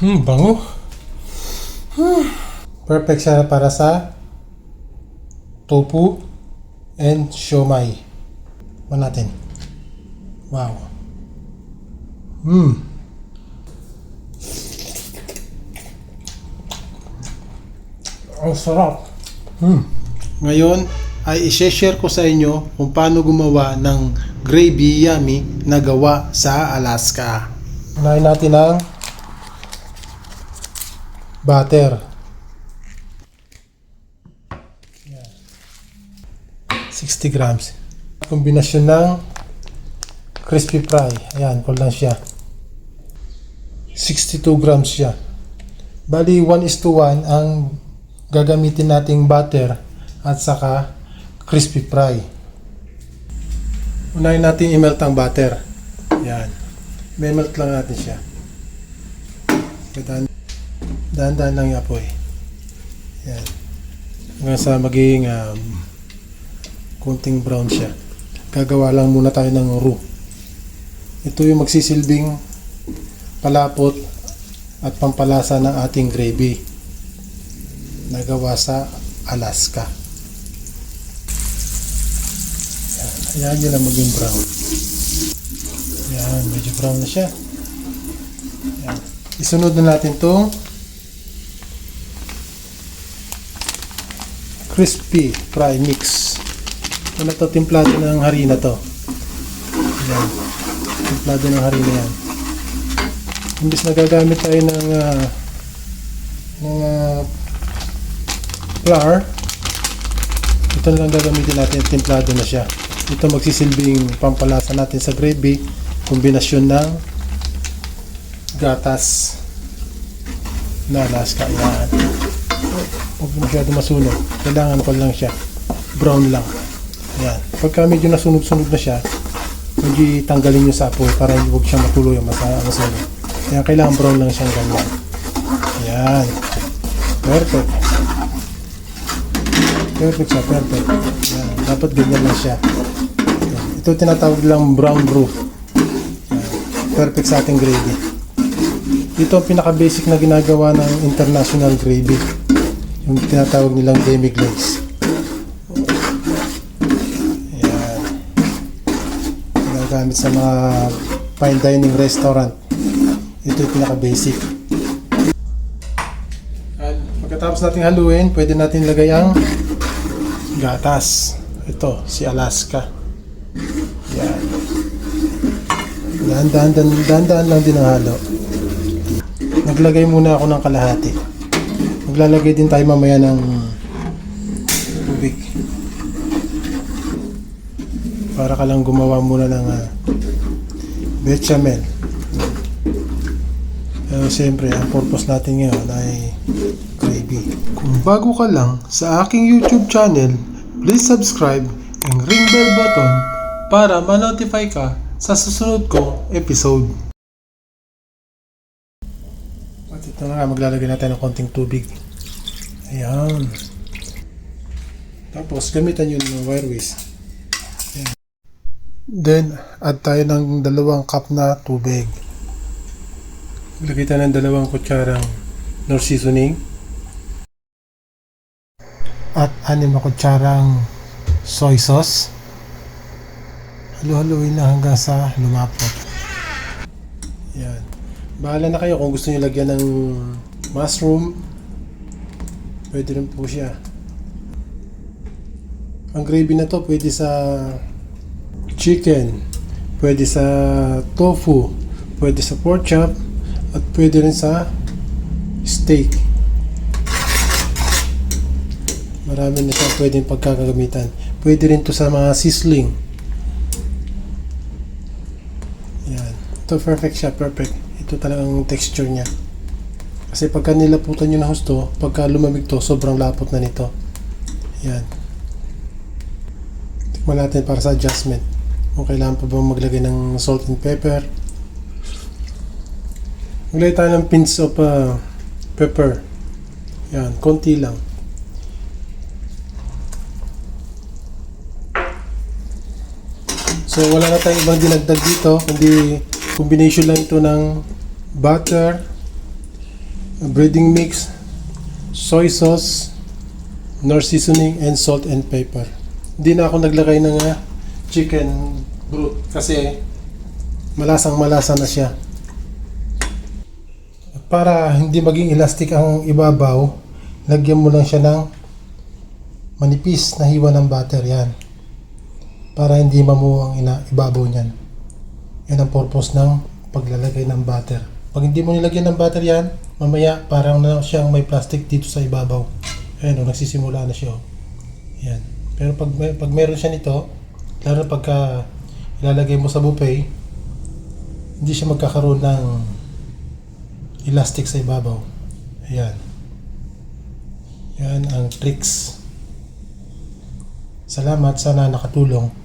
Hmm, bango. Hmm. Perfect siya para sa tofu and siomai. Tikman natin. Wow. Hmm. Ang sarap. Hmm. Ngayon ay i-share ko sa inyo kung paano gumawa ng gravy yummy na gawa sa Alaska. Unahin natin ang butter. Yan. 60 grams. Kombinasyon ng crispy fry. Ayan, lang siya. 62 grams siya. Bali, 1 is to 1 ang gagamitin nating butter at saka crispy fry. Unahin natin i-melt ang butter. Yan. May-melt lang natin siya. Dahan- Dahan-dahan lang yung apoy. Yan. Hanggang sa maging um, konting brown siya. Gagawa lang muna tayo ng roux. Ito yung magsisilbing palapot at pampalasa ng ating gravy na gawa sa Alaska. Yan. Ayan yun ang maging brown. Yan, medyo brown na siya. Yan. Isunod na natin itong crispy fry mix. Ano to, timplado ng harina to. Yan. Timplado ng harina yan. Imbis na gagamit tayo ng ah, ng ah, flour, ito na lang gagamitin natin, timplado na siya. Ito magsisilbing pampalasa natin sa gravy, kombinasyon ng gatas na Alaska. Yan. Huwag masyado masunog. Kailangan ko lang siya. Brown lang. Yan. Pagka medyo nasunog-sunog na siya, hindi tanggalin nyo sa apoy para huwag siya matuloy ang masunog. Kaya kailangan brown lang siyang ganyan. Yan. Perfect. Perfect siya, perfect. Yan. Dapat ganyan lang siya. Yan. Ito tinatawag lang brown roux. Yan. Perfect sa ating gravy. Ito ang pinaka-basic na ginagawa ng international gravy. Yung tinatawag nilang demi-glaze. Yan. Ginagamit sa mga fine dining restaurant. Ito yung pinaka-basic. At pagkatapos nating haluin, pwede natin lagay ang gatas. Ito, si Alaska. Yan. Dahan-dahan lang din ang halo. Naglagay muna ako ng kalahati. Maglalagay din tayo mamaya ng tubig. Para ka lang gumawa muna ng ah, bechamel. Pero siyempre, ang purpose natin ngayon ay gravy. Kung bago ka lang sa aking YouTube channel, please subscribe and ring bell button para ma-notify ka sa susunod kong episode. At ito na nga, maglalagay natin ng konting tubig. Ayan. Tapos, gamitan yun ng wire whisk. Ayan. Then, add tayo ng dalawang cup na tubig. Lagay tayo ng dalawang kutsarang nor seasoning. At anim na kutsarang soy sauce. Halu-haluin lang hanggang sa lumapot. Yan. Bahala na kayo kung gusto niyo lagyan ng mushroom. Pwede rin po siya. Ang gravy na to pwede sa chicken, pwede sa tofu, pwede sa pork chop, at pwede rin sa steak. Marami na siya pwedeng pagkakagamitan. Pwede rin to sa mga sizzling. Yan. Ito perfect siya, perfect. Ito talagang texture niya. Kasi pagka nilaputan nyo na husto, pagka lumamig to, sobrang lapot na nito. Yan. Tikman natin para sa adjustment. Kung kailangan pa ba maglagay ng salt and pepper. Maglagay tayo ng pinch of uh, pepper. Yan, konti lang. So wala na tayong ibang dinagdag dito, kundi combination lang ito ng butter, breading mix, soy sauce, nor seasoning, and salt and pepper. Hindi na ako naglagay ng ah, chicken broth kasi malasang malasa na siya. Para hindi maging elastic ang ibabaw, lagyan mo lang siya ng manipis na hiwa ng butter yan. Para hindi mamuo ang ibabaw niyan. Yan ang purpose ng paglalagay ng butter. Pag hindi mo nilagyan ng butter yan, mamaya parang na siyang may plastic dito sa ibabaw. Ayan o, nagsisimula na siya o. Yan. Pero pag, may- pag meron siya nito, lalo pagka ilalagay mo sa buffet, hindi siya magkakaroon ng elastic sa ibabaw. Ayan. Yan ang tricks. Salamat, sana nakatulong.